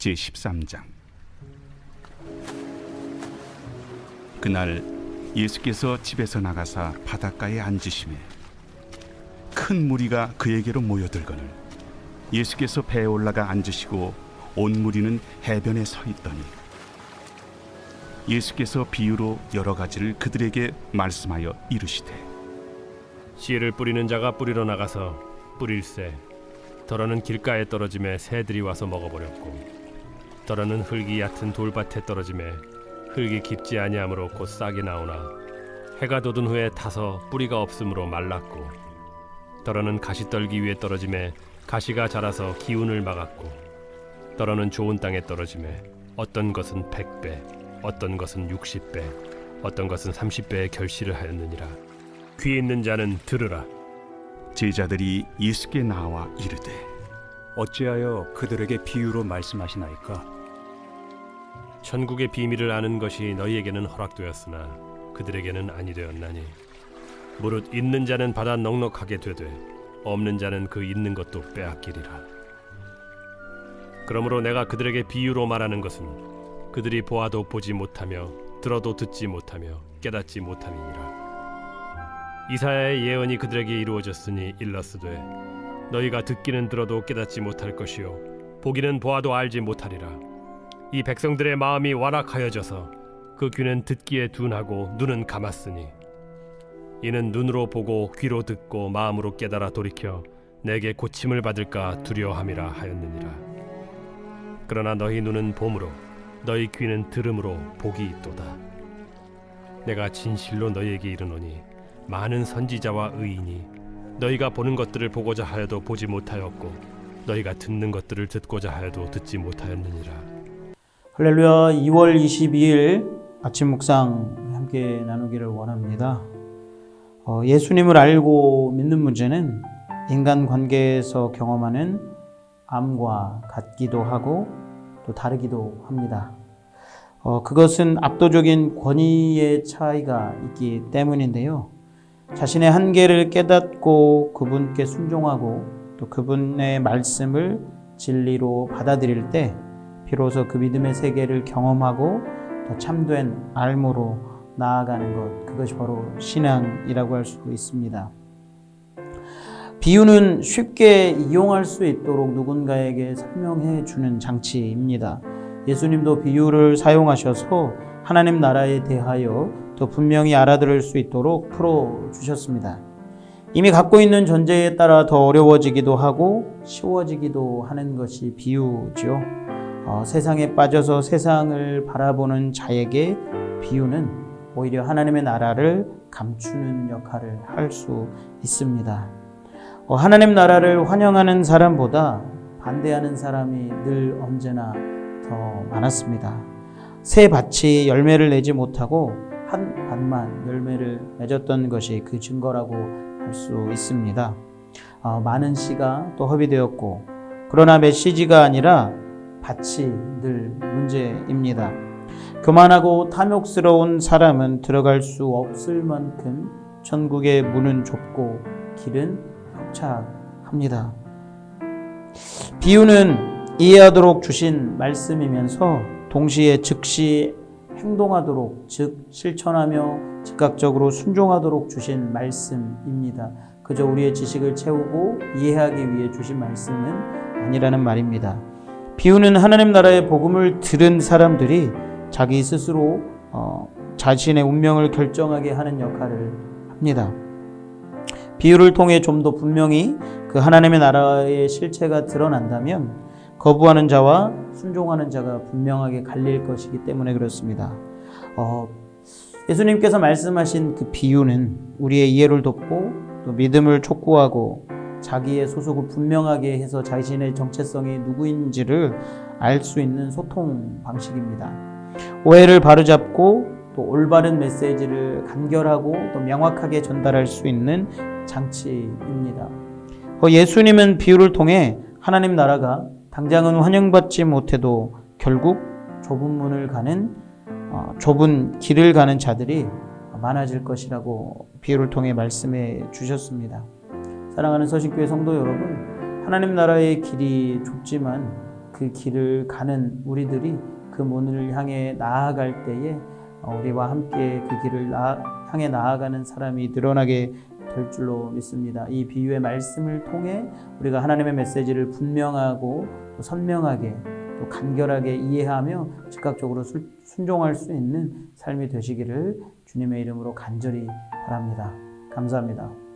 제13장. 그날 예수께서 집에서 나가사 바닷가에 앉으심에 큰 무리가 그에게로 모여들거늘 예수께서 배에 올라가 앉으시고 온 무리는 해변에 서 있더니 예수께서 비유로 여러 가지를 그들에게 말씀하여 이르시되 씨를 뿌리는 자가 뿌리러 나가서 뿌릴새 더러는 길가에 떨어짐에 새들이 와서 먹어버렸고 더러는 흙이 얕은 돌밭에 떨어짐에 흙이 깊지 아니하므로 곧 싹이 나오나 해가 돋은 후에 타서 뿌리가 없으므로 말랐고 더러는 가시 떨기 위에 떨어짐에 가시가 자라서 기운을 막았고 더러는 좋은 땅에 떨어짐에 어떤 것은 백배 어떤 것은 육십 배 어떤 것은 삼십 배의 결실을 하였느니라. 귀 있는 자는 들으라. 제자들이 예수께 나와 이르되 어찌하여 그들에게 비유로 말씀하시나이까? 천국의 비밀을 아는 것이 너희에게는 허락되었으나 그들에게는 아니 되었나니. 무릇 있는 자는 받아 넉넉하게 되되 없는 자는 그 있는 것도 빼앗기리라. 그러므로 내가 그들에게 비유로 말하는 것은 그들이 보아도 보지 못하며 들어도 듣지 못하며 깨닫지 못함이니라. 이사야의 예언이 그들에게 이루어졌으니 일러스되 너희가 듣기는 들어도 깨닫지 못할 것이요. 보기는 보아도 알지 못하리라. 이 백성들의 마음이 완악하여져서 그 귀는 듣기에 둔하고 눈은 감았으니 이는 눈으로 보고 귀로 듣고 마음으로 깨달아 돌이켜 내게 고침을 받을까 두려워함이라 하였느니라. 그러나 너희 눈은 봄으로 너희 귀는 들음으로 복이 있도다. 내가 진실로 너희에게 이르노니 많은 선지자와 의인이 너희가 보는 것들을 보고자 하여도 보지 못하였고 너희가 듣는 것들을 듣고자 하여도 듣지 못하였느니라 할렐루야 2월 22일 아침 묵상 함께 나누기를 원합니다. 어, 예수님을 알고 믿는 문제는 인간 관계에서 경험하는 암과 같기도 하고 또 다르기도 합니다. 어, 그것은 압도적인 권위의 차이가 있기 때문인데요. 자신의 한계를 깨닫고 그분께 순종하고 또 그분의 말씀을 진리로 받아들일 때 비로소 그 믿음의 세계를 경험하고 더 참된 알무로 나아가는 것 그것이 바로 신앙이라고 할 수 있습니다. 비유는 쉽게 이용할 수 있도록 누군가에게 설명해 주는 장치입니다. 예수님도 비유를 사용하셔서 하나님 나라에 대하여 더 분명히 알아들을 수 있도록 풀어 주셨습니다. 이미 갖고 있는 존재에 따라 더 어려워지기도 하고 쉬워지기도 하는 것이 비유죠. 어, 세상에 빠져서 세상을 바라보는 자에게 비유는 오히려 하나님의 나라를 감추는 역할을 할 수 있습니다. 어, 하나님 나라를 환영하는 사람보다 반대하는 사람이 늘 언제나 더 많았습니다. 새 밭이 열매를 내지 못하고 한 밭만 열매를 맺었던 것이 그 증거라고 할 수 있습니다. 어, 많은 씨가 또 허비되었고 그러나 메시지가 아니라 밭이 늘 문제입니다. 교만하고 탐욕스러운 사람은 들어갈 수 없을 만큼 천국의 문은 좁고 길은 협착합니다. 비유는 이해하도록 주신 말씀이면서 동시에 즉시 행동하도록 즉 실천하며 즉각적으로 순종하도록 주신 말씀입니다. 그저 우리의 지식을 채우고 이해하기 위해 주신 말씀은 아니라는 말입니다. 비유는 하나님 나라의 복음을 들은 사람들이 자기 스스로 어, 자신의 운명을 결정하게 하는 역할을 합니다. 비유를 통해 좀 더 분명히 그 하나님의 나라의 실체가 드러난다면 거부하는 자와 순종하는 자가 분명하게 갈릴 것이기 때문에 그렇습니다. 어, 예수님께서 말씀하신 그 비유는 우리의 이해를 돕고 또 믿음을 촉구하고 자기의 소속을 분명하게 해서 자신의 정체성이 누구인지를 알 수 있는 소통 방식입니다. 오해를 바로잡고 또 올바른 메시지를 간결하고 또 명확하게 전달할 수 있는 장치입니다. 어, 예수님은 비유를 통해 하나님 나라가 당장은 환영받지 못해도 결국 좁은 문을 가는 어, 좁은 길을 가는 자들이 많아질 것이라고 비유를 통해 말씀해 주셨습니다. 사랑하는 서신교회 성도 여러분, 하나님 나라의 길이 좁지만 그그 길을 가는 우리들이 그 문을 향해 나아갈 때에 어, 우리와 함께 그 길을 나, 향해 나아가는 사람이 늘어나게 될 줄로 믿습니다. 이 비유의 말씀을 통해 우리가 하나님의 메시지를 분명하고 또 선명하게 또 간결하게 이해하며 즉각적으로 술- 순종할 수 있는 삶이 되시기를 주님의 이름으로 간절히 바랍니다. 감사합니다.